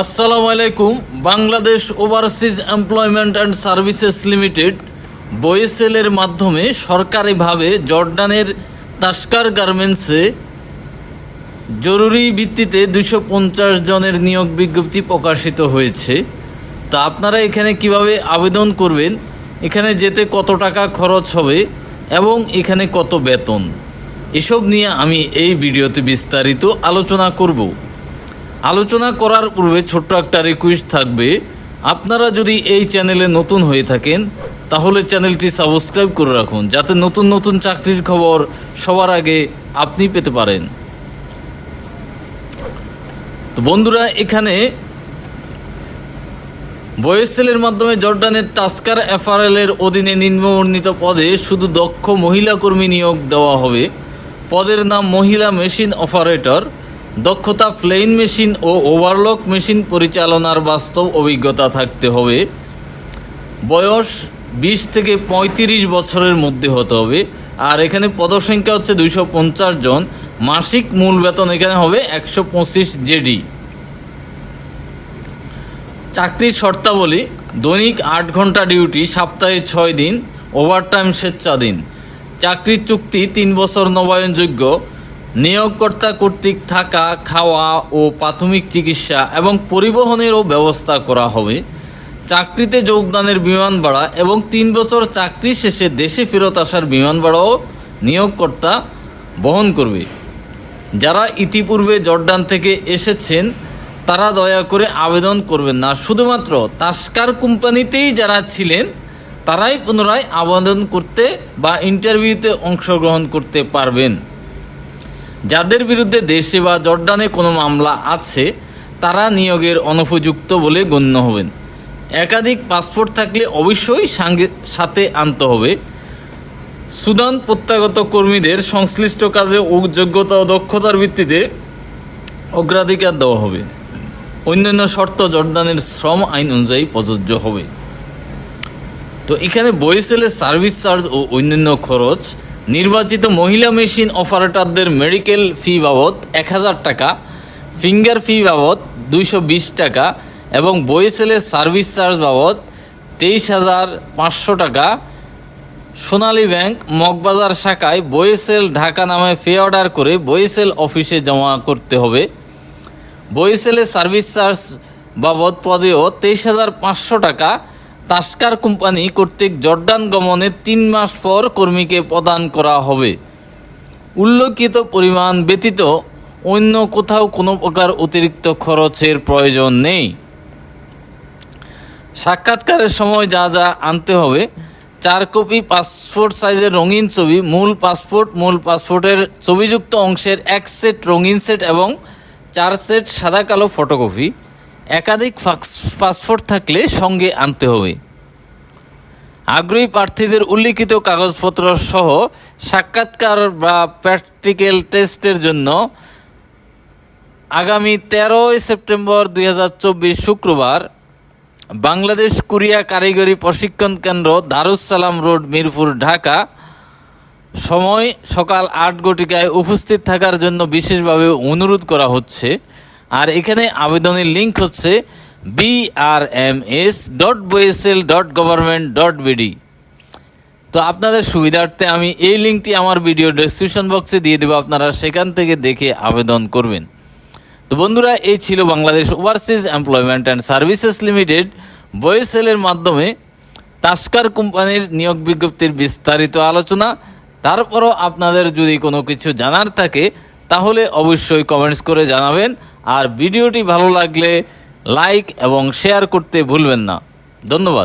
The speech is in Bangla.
আসসালামু আলাইকুম। Bangladesh overseas employment and services limited বয়েসেলের মাধ্যমে সরকারিভাবে জর্ডানের তাস্কার গার্মেন্টসে জরুরি ভিত্তিতে দুশো পঞ্চাশ জনের নিয়োগ বিজ্ঞপ্তি প্রকাশিত হয়েছে। তা আপনারা এখানে কীভাবে আবেদন করবেন? এখানে যেতে কত টাকা খরচ হবে এবং এখানে কত বেতন? এসব নিয়ে আমি এই ভিডিওতে বিস্তারিত আলোচনা করব। আলোচনা করার পূর্বে ছোট্ট একটা রিকোয়েস্ট থাকবে। আপনারা যদি এই চ্যানেলে নতুন হয়ে থাকেন, তাহলে চ্যানেলটি সাবস্ক্রাইব করে রাখুন, যাতে নতুন নতুন চাকরির খবর সবার আগে আপনি পেতে পারেন। তো বন্ধুরা, এখানে বয়েসেলের মাধ্যমে জর্ডানের টাস্কার এর অধীনে নিম্নবর্ণিত পদে শুধু দক্ষ মহিলা কর্মী নিয়োগ দেওয়া হবে। পদের নাম মহিলা মেশিন অপারেটর। দক্ষতা ফ্লেইন মেশিন ও ওভারলক মেশিন পরিচালনার বাস্তব অভিজ্ঞতা থাকতে হবে। বয়স বিশ থেকে পঁয়ত্রিশ বছরের মধ্যে হতে হবে। আর এখানে পদসংখ্যা হচ্ছে দুইশো পঞ্চাশ জন। মাসিক মূল বেতন এখানে হবে একশো পঁচিশ জেডি। চাকরির শর্তাবলী, দৈনিক আট ঘণ্টা ডিউটি, সপ্তাহে ছয় দিন, ওভারটাইম স্বেচ্ছাধীন। চাকরির চুক্তি তিন বছর নবায়নযোগ্য। নিয়োগকর্তা কর্তৃক থাকা, খাওয়া ও প্রাথমিক চিকিৎসা এবং পরিবহনেরও ব্যবস্থা করা হবে। চাকরিতে যোগদানের বিমান ভাড়া এবং তিন বছর চাকরি শেষে দেশে ফেরত আসার বিমান ভাড়াও নিয়োগকর্তা বহন করবে। যারা ইতিপূর্বে জর্ডান থেকে এসেছেন, তারা দয়া করে আবেদন করবেন না। শুধুমাত্র তাস্কার কোম্পানিতেই যারা ছিলেন, তারাই পুনরায় আবেদন করতে বা ইন্টারভিউতে অংশগ্রহণ করতে পারবেন। যাদের বিরুদ্ধে দেশে বা জর্ডানে কোনো মামলা আছে, তারা নিয়োগের অনুপযুক্ত বলে গণ্য হবেন। একাধিক পাসপোর্ট থাকলে অবশ্যই সাথে আনতে হবে। সুদান প্রত্যাগত কর্মীদের সংশ্লিষ্ট কাজে যোগ্যতা ও দক্ষতার ভিত্তিতে অগ্রাধিকার দেওয়া হবে। অন্যান্য শর্ত জর্দানের শ্রম আইন অনুযায়ী প্রযোজ্য হবে। তো এখানে বয়েসেলের সার্ভিস চার্জ ও অন্যান্য খরচ নির্বাচিত মহিলা মেশিন অপারেটরদের মেডিকেল ফি বাবদ এক হাজার টাকা, ফিঙ্গার ফি বাবদ দুইশো বিশ টাকা এবং বয়েসেলের সার্ভিস চার্জ বাবদ তেইশ হাজার পাঁচশো টাকা। সোনালী ব্যাংক মগবাজার শাখায় বয়েসেল ঢাকা নামে ফে অর্ডার করে বয়েসেল অফিসে জমা করতে হবে। বয়েসেলের সার্ভিস চার্জ বাবদ পদেও তেইশ হাজার পাঁচশো টাকা তাস্কার কোম্পানি কর্তৃক জর্ডান গমনের তিন মাস পর কর্মীকে প্রদান করা হবে। উল্লেখিত পরিমাণ ব্যতীত অন্য কোথাও কোনো প্রকার অতিরিক্ত খরচের প্রয়োজন নেই। সাক্ষাৎকারের সময় যা যা আনতে হবে, চার কপি পাসপোর্ট সাইজের রঙিন ছবি, মূল পাসপোর্ট, মূল পাসপোর্টের ছবিযুক্ত অংশের এক সেট রঙিন সেট এবং চার সেট সাদা কালো ফটোকপি। একাধিক পাসপোর্ট থাকলে সঙ্গে আনতে হবে। আগ্রহী প্রার্থীদের উল্লিখিত কাগজপত্র সহ সাক্ষাৎকার বা প্র্যাকটিক্যাল টেস্টের জন্য আগামী তেরোই সেপ্টেম্বর দু হাজার চব্বিশ শুক্রবার বাংলাদেশ কোরিয়া কারিগরি প্রশিক্ষণ কেন্দ্র দারুসালাম রোড, মিরপুর, ঢাকা সময় সকাল আট ঘটিকায় উপস্থিত থাকার জন্য বিশেষভাবে অনুরোধ করা হচ্ছে। আর এখানে আবেদনের লিঙ্ক হচ্ছে BRMS dot BOESL dot government dot BD তো আপনাদের সুবিধার্থে আমি এই লিঙ্কটি আমার ভিডিও ডেসক্রিপশন বক্সে দিয়ে দেবো, আপনারা সেখান থেকে দেখে আবেদন করবেন। তো বন্ধুরা, এই ছিল Bangladesh overseas employment and services limited বয়েসেলের মাধ্যমে তাস্কার কোম্পানির নিয়োগ বিজ্ঞপ্তির বিস্তারিত আলোচনা। তারপরও আপনাদের যদি কোনো কিছু জানার থাকে, তাহলে অবশ্যই কমেন্টস করে জানাবেন। আর ভিডিওটি ভালো লাগলে লাইক এবং শেয়ার করতে ভুলবেন না। ধন্যবাদ।